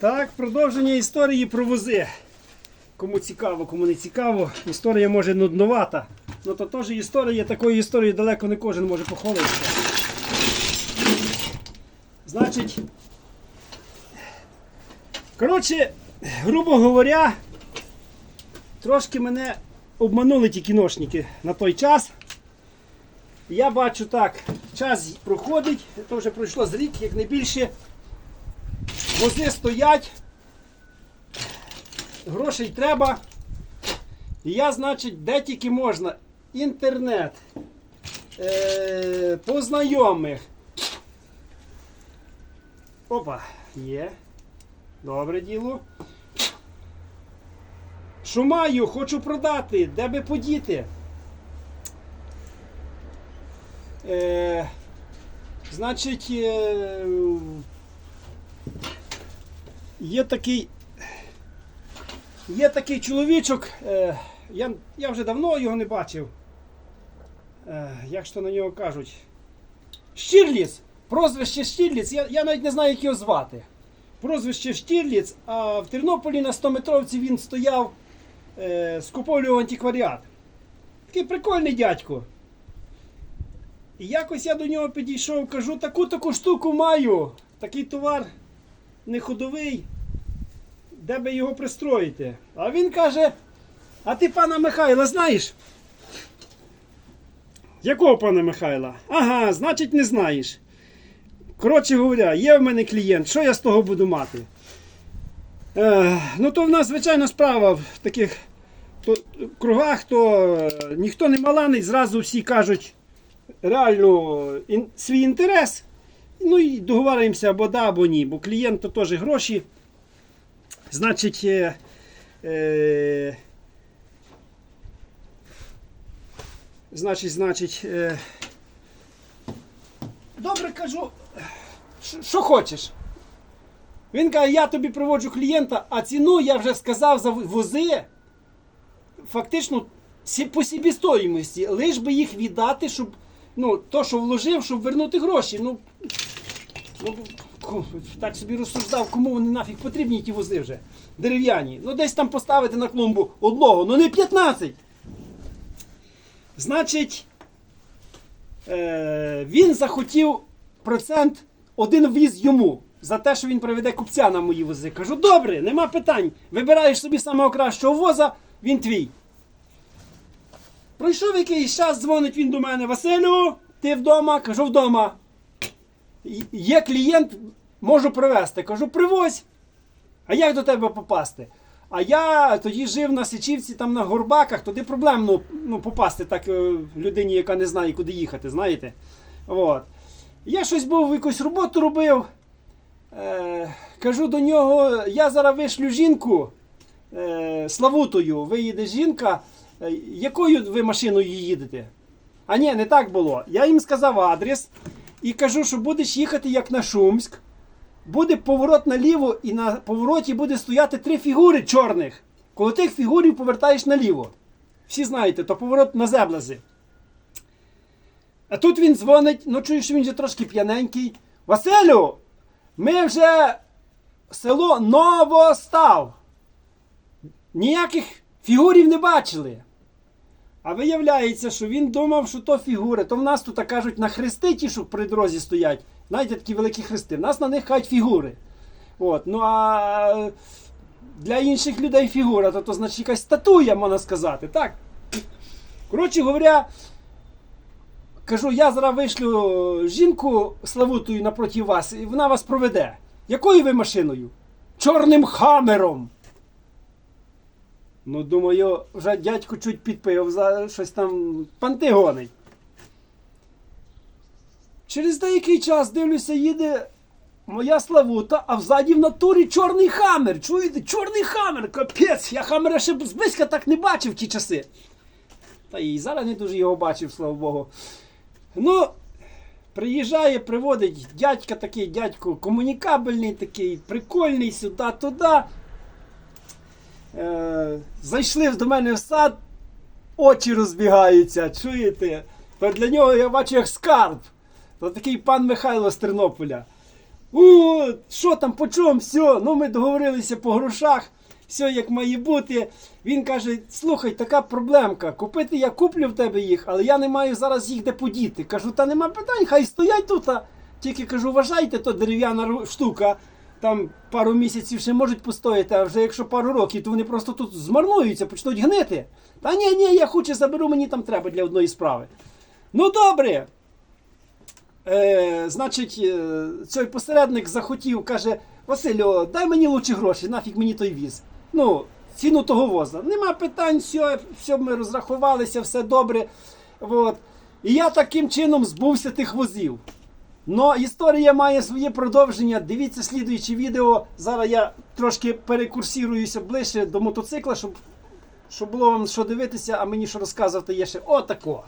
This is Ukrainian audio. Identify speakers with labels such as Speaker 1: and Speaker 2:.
Speaker 1: Так, продовження історії про вози. Кому цікаво, кому не цікаво. Історія може нудновата. Ну то теж історія, такої історії далеко не кожен може похвалитися. Значить. Коротше, грубо говоря, трошки мене обманули ті кіношники на той час. Я бачу так, час проходить, то вже пройшло з рік, як не більше. Вози стоять, грошей треба. І я, значить, де тільки можна. Інтернет, е, по знайомих. Опа, є. Добре діло. Що маю, хочу продати, де би подіти. Е, значить, е, є такий. Є такий чоловічок, е, я, я вже давно його не бачив. Е, як то на нього кажуть? Штірліц! Прозвище Штірліц, я, я навіть не знаю, як його звати. Прозвище Штірліц, а в Тернополі на 100-метровці він стояв, е, скуповлював антикваріат. Такий прикольний дядько. І якось я до нього підійшов, кажу, таку таку штуку маю. Такий товар не ходовий. Де би його пристроїти? А він каже: А ти пана Михайла знаєш? Якого пана Михайла? Ага, значить, не знаєш. Коротше говоря, є в мене клієнт, що я з того буду мати? Е, ну, то в нас звичайна справа в таких то, кругах, то е, ніхто не маланить, зразу всі кажуть реально ін, свій інтерес. Ну і договарюємося або да, або ні, бо клієнт то теж гроші. Значить, е, е, значить, значить, е, добре кажу, що- хочеш. Він каже, я тобі приводжу клієнта, а ціну я вже сказав за вози. Фактично по собі лиш би їх віддати, щоб ну, то, що вложив, щоб вернути гроші. Ну, ну, так собі розсуждав, кому вони нафіг потрібні ті вози вже. Дерев'яні. Ну десь там поставити на клумбу одного, ну не 15. Значить, е, він захотів процент один віз йому за те, що він приведе купця на мої вози. Кажу, добре, нема питань. Вибираєш собі самого кращого воза, він твій. Пройшов якийсь час, дзвонить він до мене. Василю, ти вдома? Кажу, вдома. «Є- клієнт, можу привезти. Кажу, привозь. А як до тебе попасти? А я тоді жив на Сичівці, там на горбаках, туди проблемно ну, попасти так е, людині, яка не знає, куди їхати, знаєте. От. Я щось був, якусь роботу робив. Е, кажу до нього, я зараз вишлю жінку е, Славутою, виїде жінка. Е, якою ви машиною їдете? А ні, не так було. Я їм сказав адрес і кажу, що будеш їхати як на Шумськ. Буде поворот наліво, і на повороті буде стояти три фігури чорних. Коло тих фігурів повертаєш наліво. Всі знаєте, то поворот на зеблази. А тут він дзвонить, ну чую, що він вже трошки п'яненький. Василю, ми вже село Новостав. Ніяких фігурів не бачили. А виявляється, що він думав, що то фігури. То в нас тут кажуть на хрести ті, що при дорозі стоять. Знаєте, такі великі хрести. В нас на них кажуть фігури. От. Ну а для інших людей фігура, то, то значить якась статуя, можна сказати. Так? Коротше говоря, кажу, я зараз вишлю жінку Славутою напроти вас, і вона вас проведе. Якою ви машиною? Чорним хамером. Ну, думаю, вже дядько чуть підпив за щось там панти гонить. Через деякий час дивлюся, їде моя Славута, а взаді в натурі чорний хамер. Чуєте? Чорний хамер! Капець! Я хамера ще зблизька так не бачив в ті часи. Та і зараз не дуже його бачив, слава Богу. Ну, приїжджає, приводить дядька такий, дядько комунікабельний, такий, прикольний сюди-туди. Е, зайшли до мене в сад, очі розбігаються, чуєте? Для нього я бачу як скарб. То такий пан Михайло з Тернополя. О, що там, по чому, все. Ну ми договорилися по грошах, все як має бути. Він каже: слухай, така проблемка. Купити я куплю в тебе їх, але я не маю зараз їх де подіти. Кажу, та нема питань, хай стоять тут. Тільки кажу, вважайте, то дерев'яна штука. Там пару місяців ще можуть постояти, а вже якщо пару років, то вони просто тут змарнуються, почнуть гнити. Та ні, ні, я хоче заберу, мені там треба для одної справи. Ну добре. Е, значить, е, цей посередник захотів, каже: Василю, дай мені лучше гроші, нафіг мені той віз. Ну, ціну того воза. Нема питань, все, все ми розрахувалися, все добре. От. І я таким чином збувся тих возів. Но історія має своє продовження. Дивіться слідуюче відео. Зараз я трошки перекурсіруюся ближче до мотоцикла, щоб, щоб було вам що дивитися, а мені що розказувати є ще отако.